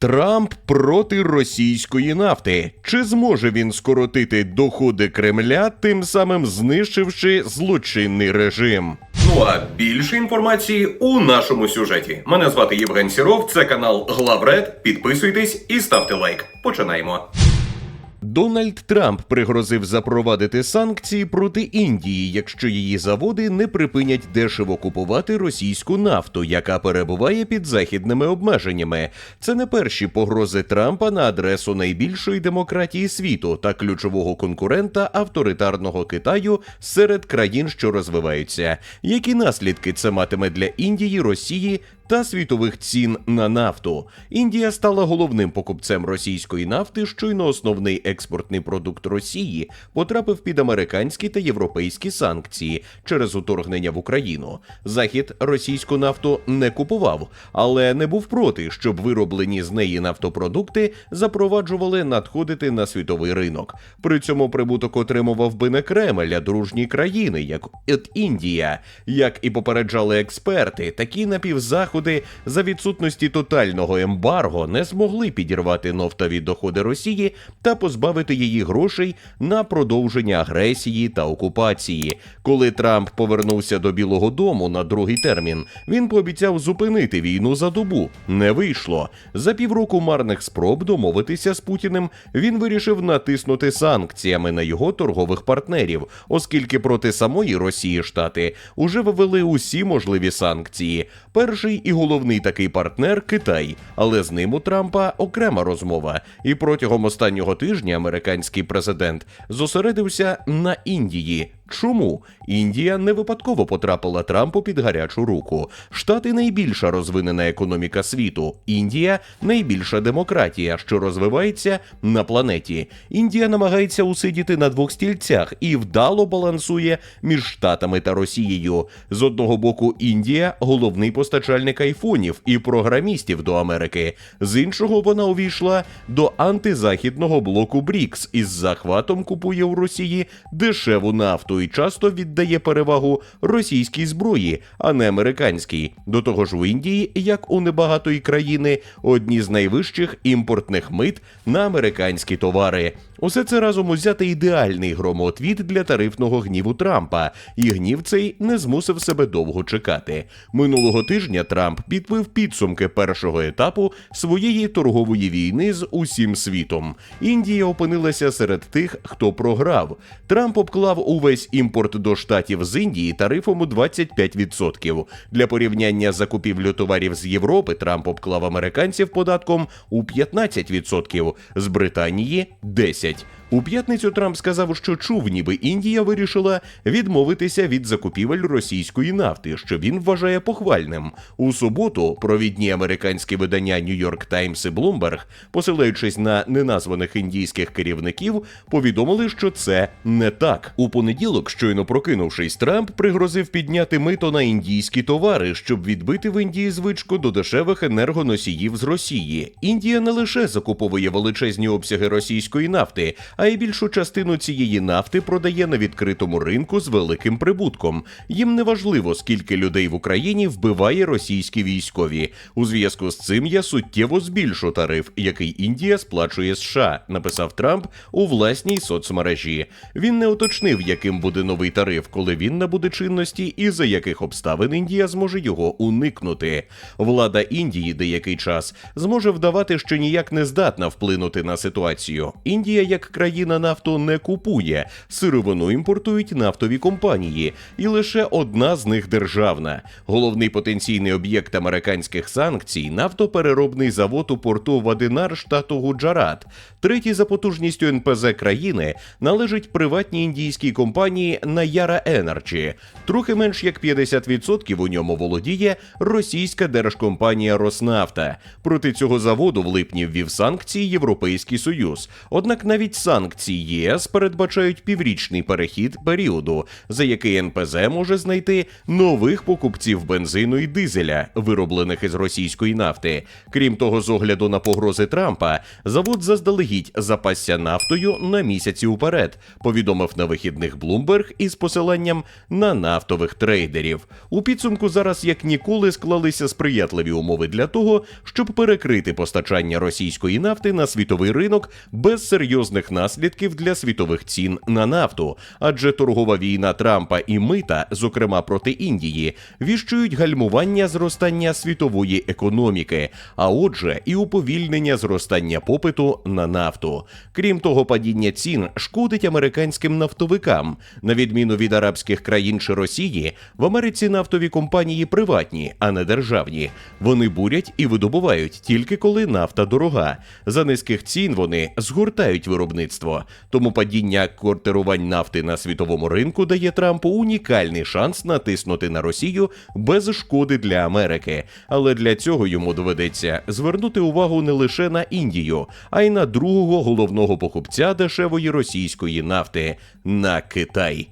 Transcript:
Трамп проти російської нафти. Чи зможе він скоротити доходи Кремля, тим самим знищивши злочинний режим? Ну а більше інформації у нашому сюжеті. Мене звати Євген Сіров. Це канал Главред. Підписуйтесь і ставте лайк. Починаємо. Дональд Трамп пригрозив запровадити санкції проти Індії, якщо її заводи не припинять дешево купувати російську нафту, яка перебуває під західними обмеженнями. Це не перші погрози Трампа на адресу найбільшої демократії світу та ключового конкурента авторитарного Китаю серед країн, що розвиваються. Які наслідки це матиме для Індії, Росії та світових цін на нафту. Індія стала головним покупцем російської нафти. Щойно основний експортний продукт Росії потрапив під американські та європейські санкції через уторгнення в Україну. Захід російську нафту не купував, але не був проти, щоб вироблені з неї нафтопродукти запроваджували надходити на світовий ринок. При цьому прибуток отримував би не Кремль, а дружні країни, як Індія. Як і попереджали експерти, такі напівзаходи за відсутності тотального ембарго не змогли підірвати нафтові доходи Росії та позбавити її грошей на продовження агресії та окупації. Коли Трамп повернувся до Білого Дому на другий термін, він пообіцяв зупинити війну за добу. Не вийшло. За півроку марних спроб домовитися з Путіним він вирішив натиснути санкціями на його торгових партнерів, оскільки проти самої Росії штати уже ввели усі можливі санкції. Перший і головний такий партнер Китай, але з ним у Трампа окрема розмова. І протягом останнього тижня американський президент зосередився на Індії. Чому Індія не випадково потрапила Трампу під гарячу руку? Штати найбільша розвинена економіка світу. Індія найбільша демократія, що розвивається на планеті. Індія намагається усидіти на двох стільцях і вдало балансує між штатами та Росією. З одного боку, Індія головний постачальник айфонів і програмістів до Америки. З іншого вона увійшла до антизахідного блоку БРІКС із захватом купує у Росії дешеву нафту і часто віддає перевагу російській зброї, а не американській. До того ж, у Індії, як у небагатої країни, одні з найвищих імпортних мит на американські товари. Усе це разом узяти ідеальний громотвіт для тарифного гніву Трампа, і гнів цей не змусив себе довго чекати. Минулого тижня Трамп підбив підсумки першого етапу своєї торгової війни з усім світом. Індія опинилася серед тих, хто програв. Трамп обклав увесь імпорт до штатів з Індії тарифом у 25%. Для порівняння закупівлю товарів з Європи Трамп обклав американців податком у 15%, з Британії 10%. У п'ятницю Трамп сказав, що чув, ніби Індія вирішила відмовитися від закупівель російської нафти, що він вважає похвальним. У суботу провідні американські видання York Times і Bloomberg, посилаючись на неназваних індійських керівників, повідомили, що це не так. У понеділок, щойно прокинувшись, Трамп пригрозив підняти мито на індійські товари, щоб відбити в Індії звичку до дешевих енергоносіїв з Росії. Індія не лише закуповує величезні обсяги російської нафти а й більшу частину цієї нафти продає на відкритому ринку з великим прибутком. Їм не важливо, скільки людей в Україні вбиває російські військові. У зв'язку з цим я суттєво збільшу тариф, який Індія сплачує США, написав Трамп у власній соцмережі. Він не уточнив, яким буде новий тариф, коли він набуде чинності, і за яких обставин Індія зможе його уникнути. Влада Індії деякий час зможе вдавати, що ніяк не здатна вплинути на ситуацію. Індія як країна країна нафту не купує, сировину імпортують нафтові компанії, і лише одна з них державна. Головний потенційний об'єкт американських санкцій нафтопереробний завод у порту Вадинар штату Гуджарат. Третій за потужністю НПЗ країни належить приватній індійській компанії Nayara Energy. Трохи менш як 50% у ньому володіє російська держкомпанія Роснафта. Проти цього заводу в липні ввів санкції Європейський Союз. Однак навіть санкції Санкції ЄС передбачають піврічний перехід періоду, за який НПЗ може знайти нових покупців бензину і дизеля, вироблених із російської нафти. Крім того, з огляду на погрози Трампа, завод заздалегідь запасся нафтою на місяці уперед, повідомив на вихідних Bloomberg із посиланням на нафтових трейдерів. У підсумку зараз як ніколи склалися сприятливі умови для того, щоб перекрити постачання російської нафти на світовий ринок без серйозних наслідків для світових цін на нафту, адже торгова війна Трампа і мита, зокрема проти Індії, віщують гальмування зростання світової економіки, а отже, і уповільнення зростання попиту на нафту. Крім того, падіння цін шкодить американським нафтовикам. На відміну від арабських країн чи Росії, в Америці нафтові компанії приватні, а не державні. Вони бурять і видобувають тільки коли нафта дорога. За низьких цін вони згортають виробництво. Тому падіння кортирувань нафти на світовому ринку дає Трампу унікальний шанс натиснути на Росію без шкоди для Америки. Але для цього йому доведеться звернути увагу не лише на Індію, а й на другого головного покупця дешевої російської нафти на Китай.